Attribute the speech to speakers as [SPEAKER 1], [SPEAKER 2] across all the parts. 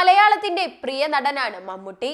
[SPEAKER 1] മലയാളത്തിന്റെ പ്രിയ നടനാണ് മമ്മൂട്ടി.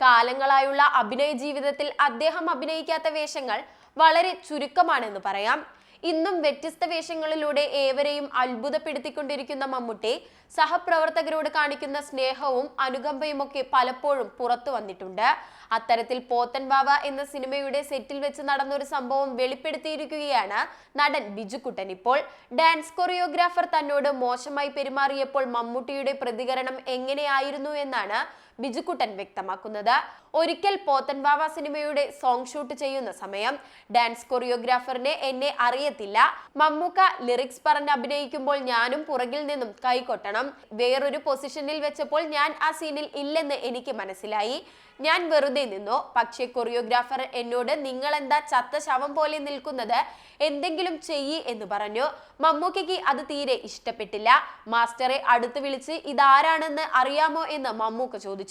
[SPEAKER 1] കാലങ്ങളായുള്ള അഭിനയ ജീവിതത്തിൽ അദ്ദേഹം അഭിനയിക്കാത്ത വേഷങ്ങൾ വളരെ ചുരുക്കമാണെന്ന് പറയാം. ഇന്നും വ്യത്യസ്ത വേഷങ്ങളിലൂടെ ഏവരെയും അത്ഭുതപ്പെടുത്തിക്കൊണ്ടിരിക്കുന്ന മമ്മൂട്ടി സഹപ്രവർത്തകരോട് കാണിക്കുന്ന സ്നേഹവും അനുകമ്പയുമൊക്കെ പലപ്പോഴും പുറത്തു വന്നിട്ടുണ്ട്. അത്തരത്തിൽ പോത്തൻ ബാബ എന്ന സിനിമയുടെ സെറ്റിൽ വെച്ച് നടന്ന ഒരു സംഭവം വെളിപ്പെടുത്തിയിരിക്കുകയാണ് നടൻ ബിജുക്കുട്ടൻ. ഇപ്പോൾ ഡാൻസ് കൊറിയോഗ്രാഫർ തന്നോട് മോശമായി പെരുമാറിയപ്പോൾ മമ്മൂട്ടിയുടെ പ്രതികരണം എങ്ങനെയായിരുന്നു എന്നാണ് ബിജുക്കുട്ടൻ വ്യക്തമാക്കുന്നത്. ഒരിക്കൽ പോത്തൻവാവ സിനിമയുടെ സോങ് ഷൂട്ട് ചെയ്യുന്ന സമയം ഡാൻസ് കൊറിയോഗ്രാഫറിനെ എന്നെ അറിയത്തില്ല. മമ്മൂക്ക ലിറിക്സ് പറഞ്ഞ് അഭിനയിക്കുമ്പോൾ ഞാനും പുറകിൽ നിന്നും കൈകൊട്ടണം. വേറൊരു പൊസിഷനിൽ വെച്ചപ്പോൾ ഞാൻ ആ സീനിൽ ഇല്ലെന്ന് എനിക്ക് മനസ്സിലായി. ഞാൻ വെറുതെ നിന്നു. പക്ഷേ കൊറിയോഗ്രാഫർ എന്നോട് നിങ്ങൾ എന്താ ചത്ത ശവം പോലെ നിൽക്കുന്നത്? എന്തെങ്കിലും ചെയ്യ് എന്ന് പറഞ്ഞു. മമ്മൂക്കയ്ക്ക് അത് തീരെ ഇഷ്ടപ്പെട്ടില്ല. മാസ്റ്ററെ അടുത്ത് വിളിച്ച് ഇതാരാണെന്ന് അറിയാമോ? എന്ന് മമ്മൂക്ക ചോദിച്ചു.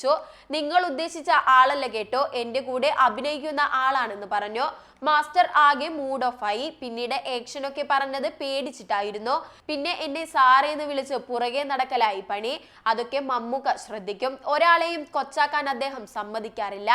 [SPEAKER 1] നിങ്ങൾ ഉദ്ദേശിച്ച ആളല്ല കേട്ടോ. എന്റെ കൂടെ അഭിനയിക്കുന്ന ആളാണെന്ന് പറഞ്ഞു. മാസ്റ്റർ ആകെ മൂഡ് ഓഫ് ആയി. പിന്നീട് ആക്ഷൻ ഒക്കെ പറഞ്ഞത് പേടിച്ചിട്ടായിരുന്നു. പിന്നെ എന്നെ സാറേന്ന് വിളിച്ച് പുറകെ നടക്കലായി പണി. അതൊക്കെ മമ്മൂക്ക ശ്രദ്ധിക്കും. ഒരാളെയും കൊച്ചാക്കാൻ അദ്ദേഹം സമ്മതിക്കാറില്ല.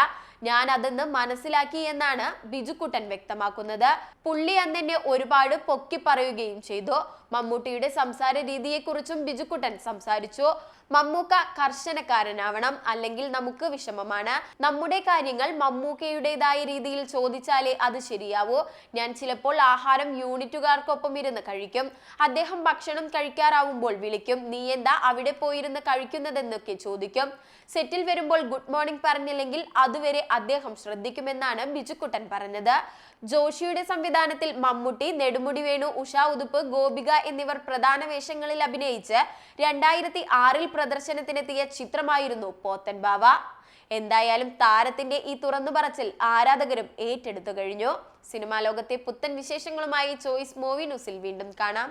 [SPEAKER 1] ഞാൻ അതെന്ന് മനസ്സിലാക്കി എന്നാണ് ബിജുക്കുട്ടൻ വ്യക്തമാക്കുന്നത്. പുള്ളി അന്ന് എന്നെ ഒരുപാട് പൊക്കി പറയുകയും ചെയ്തു. മമ്മൂട്ടിയുടെ സംസാര രീതിയെക്കുറിച്ചും ബിജുക്കുട്ടൻ സംസാരിച്ചു. മമ്മൂക്ക കർശനക്കാരനാവണം. അല്ലെങ്കിൽ നമുക്ക് വിഷമമാണ്. നമ്മുടെ കാര്യങ്ങൾ മമ്മൂക്കയുടേതായ രീതിയിൽ ചോദിച്ചാലേ അത് ശരിയാവൂ. ഞാൻ ചിലപ്പോൾ ആഹാരം യൂണിറ്റുകാർക്കൊപ്പം ഇരുന്ന് കഴിക്കും. അദ്ദേഹം ഭക്ഷണം കഴിക്കാറാവുമ്പോൾ വിളിക്കും. നീ എന്താ അവിടെ പോയിരുന്ന് കഴിക്കുന്നതെന്നൊക്കെ ചോദിക്കും. സെറ്റിൽ വരുമ്പോൾ ഗുഡ് മോർണിംഗ് പറഞ്ഞില്ലെങ്കിൽ അതുവരെ അദ്ദേഹം ശ്രദ്ധിക്കുമെന്നാണ് ബിജുക്കുട്ടൻ പറഞ്ഞത്. ജോഷിയുടെ സംവിധാനത്തിൽ മമ്മൂട്ടി നെടുമുടി വേണു ഉഷ ഉതുപ്പ് ഗോപിക എന്നിവർ പ്രധാന വേഷങ്ങളിൽ അഭിനയിച്ച് രണ്ടായിരത്തി ആറിൽ പ്രദർശനത്തിനെത്തിയ ചിത്രമായിരുന്നു പോത്തൻ ബാവ. എന്തായാലും താരത്തിന്റെ ഈ തുറന്നു പറച്ചിൽ ആരാധകരും ഏറ്റെടുത്തു കഴിഞ്ഞു. സിനിമാ ലോകത്തെ പുത്തൻ വിശേഷങ്ങളുമായി ചോയ്സ് മൂവി ന്യൂസിൽ വീണ്ടും കാണാം.